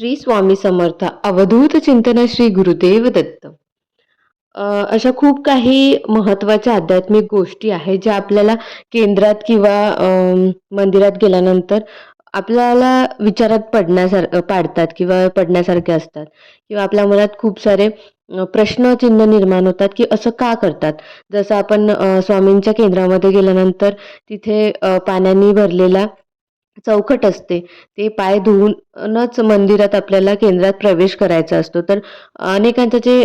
श्री स्वामी समर्थ अवधूत चिंतन श्री गुरुदेव दत्त. अशा खूप काही महत्त्वाच्या आध्यात्मिक गोष्टी आहेत ज्या आपल्याला केंद्रात किंवा मंदिरात गेल्यानंतर आपल्याला विचारात पडण्यासार पाडतात किंवा पडण्यासारखे असतात. किंवा आपल्या मनात खूप सारे प्रश्नचिन्ह निर्माण होतात की असं का करतात. जसं आपण स्वामींच्या केंद्रामध्ये गेल्यानंतर तिथे पाण्याने भरलेला चौकट असते. ते पाय धुवूनच मंदिरात आपल्याला केंद्रात प्रवेश करायचा असतो. तर अनेकांचं जे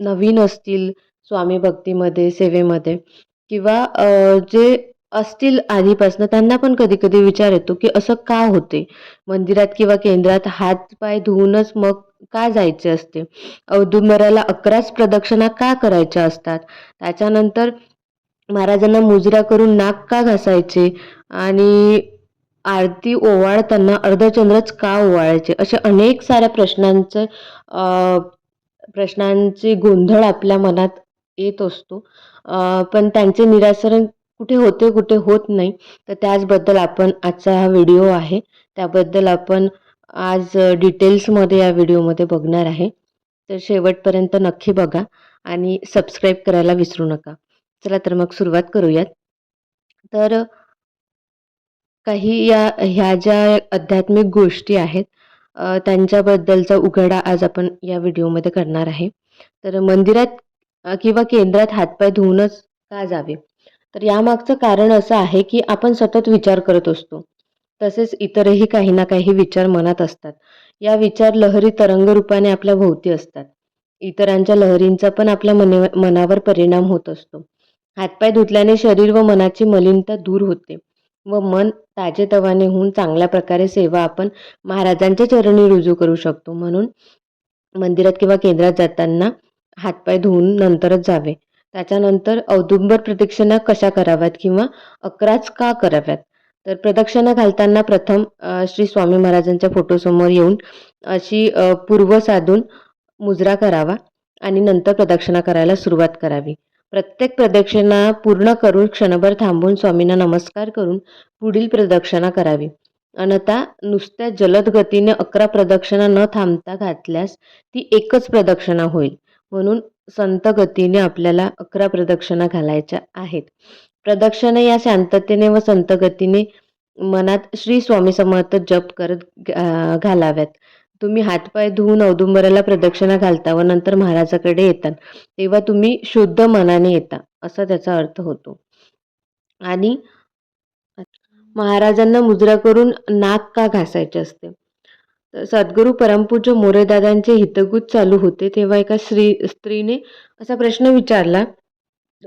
नवीन असतील स्वामी भक्तीमध्ये सेवेमध्ये किंवा जे असतील आधीपासनं त्यांना पण कधी कधी विचार येतो की असं का होते? मंदिरात किंवा केंद्रात हात पाय धुवूनच मग का जायचे असते? औदुंबराला अकराच प्रदक्षिणा का करायच्या असतात? त्याच्यानंतर महाराजांना मुजरा करून नाक का घासायचे? आणि आरती ओवाळताना अर्धचंद्रच का ओवाळायचे? अशा अनेक साऱ्या प्रश्नांचे प्रश्नांचे गोंधळ आपल्या मनात येत असतो. पण त्यांचे निरासरण कुठे होते कुठे होत नाही. तर त्याचबद्दल आपण आजचा हा व्हिडिओ आहे. त्याबद्दल आपण आज डिटेल्समध्ये या व्हिडिओमध्ये बघणार आहे. तर शेवटपर्यंत नक्की बघा आणि सबस्क्राईब करायला विसरू नका. चला तर मग सुरुवात करूयात. तर काही या ह्या ज्या आध्यात्मिक गोष्टी आहेत त्यांच्याबद्दलचा उघडा आज आपण या व्हिडिओमध्ये करणार आहे. तर मंदिरात किंवा केंद्रात हातपाय धुवूनच का जावे? तर यामागचं कारण असं आहे की आपण सतत विचार करत असतो. तसेच इतरही काही ना काही विचार मनात असतात. या विचार लहरी तरंगरूपाने आपल्या भोवती असतात. इतरांच्या लहरींचा पण आपल्या मने मनावर परिणाम होत असतो. हातपाय धुतल्याने शरीर व मनाची मलिनता दूर होते. व मन ताजेतवाने होऊन चांगल्या प्रकारे सेवा आपण महाराजांच्या चरणी रुजू करू शकतो. म्हणून मंदिरात किंवा केंद्रात जाताना हातपाय धुवून नंतरच जावे. त्याच्यानंतर औदुंबर प्रदक्षिणा कशा कराव्यात किंवा अकराच का कराव्यात? तर प्रदक्षिणा घालताना प्रथम श्री स्वामी महाराजांच्या फोटोसमोर येऊन अशी पूर्व साधून मुजरा करावा आणि नंतर प्रदक्षिणा करायला सुरुवात करावी. प्रत्येक प्रदक्षिणा पूर्ण करून क्षणभर थांबून स्वामींना नमस्कार करून पुढील प्रदक्षिणा करावी. अन्यथा नुसत्या जलद गतीने अकरा प्रदक्षिणा न थांबता घातल्यास ती एकच प्रदक्षिणा होईल. म्हणून संत गतीने आपल्याला अकरा प्रदक्षिणा घालायच्या आहेत. प्रदक्षिणा या शांततेने व संत गतीने मनात श्री स्वामी समर्थ जप करत अ, घालाव्यात. तुम्ही हातपाय धुवून औदुंबराला प्रदक्षिणा घालता व नंतर महाराजाकडे येतात तेव्हा तुम्ही शुद्ध मनाने येता असा त्याचा अर्थ होतो. आणि महाराजांना मुजरा करून नाक का घासायचे असते? तर सद्गुरू परमपूज्य मोरेदादांचे हितगुज चालू होते तेव्हा एका स्त्री स्त्रीने असा प्रश्न विचारला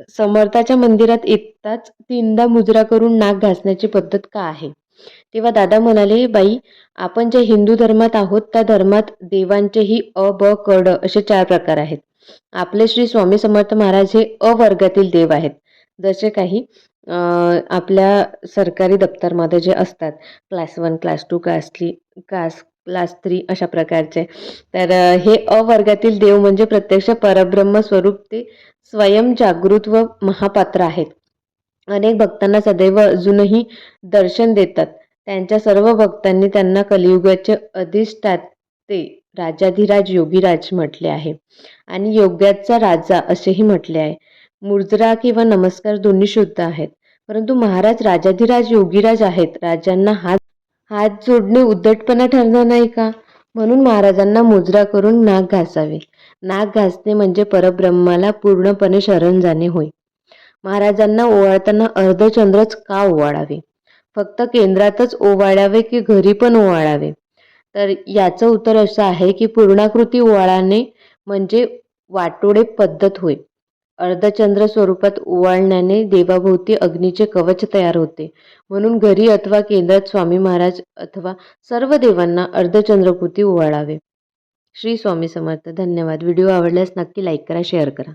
समर्थाच्या मंदिरात येताच तीनदा मुजरा करून नाक घासण्याची पद्धत का आहे? तेव्हा दादा म्हणाले बाई आपण ज्या हिंदू धर्मात आहोत त्या धर्मात देवांचेही अ ब कड असे चार प्रकार आहेत. आपले श्री स्वामी समर्थ महाराज हे अ वर्गातील देव आहेत. जसे काही आपल्या सरकारी दप्तरमध्ये जे असतात class one class two class three class class three अशा प्रकारचे. तर हे अ वर्गातील देव म्हणजे प्रत्यक्ष परब्रह्म स्वरूप ते स्वयं जागृत व महापात्र आहेत. अनेक भक्तांना सदैव अजूनही दर्शन देतात. त्यांच्या सर्व भक्तांनी त्यांना कलियुगाचे अधिष्ठाते राजाधिराज योगीराज म्हटले आहे. आणि योग्याचा राजा असेही म्हटले आहे. मुजरा किंवा नमस्कार दोन्ही शुद्ध आहेत. परंतु महाराज राजाधिराज योगीराज आहेत. राजांना हात हात जोडणे उद्धटपणा ठरणार नाही का? म्हणून महाराजांना मुजरा करून नाक घासावे. नाक घासणे म्हणजे परब्रह्माला पूर्णपणे शरण जाणे होय. महाराजांना ओवाळताना अर्धचंद्रच का ओवाळावे? फक्त केंद्रातच ओवाळावे की घरी पण ओवाळावे? तर याचं उत्तर असं आहे की पूर्णाकृती ओवाळाने म्हणजे वाटोडे पद्धत होय. अर्धचंद्र स्वरूपात ओवाळण्याने देवाभोवती अग्नीचे कवच तयार होते. म्हणून घरी अथवा केंद्रात स्वामी महाराज अथवा सर्व देवांना अर्धचंद्रकृती ओवाळावे. श्री स्वामी समर्थ. धन्यवाद. व्हिडिओ आवडल्यास नक्की लाईक करा शेअर करा.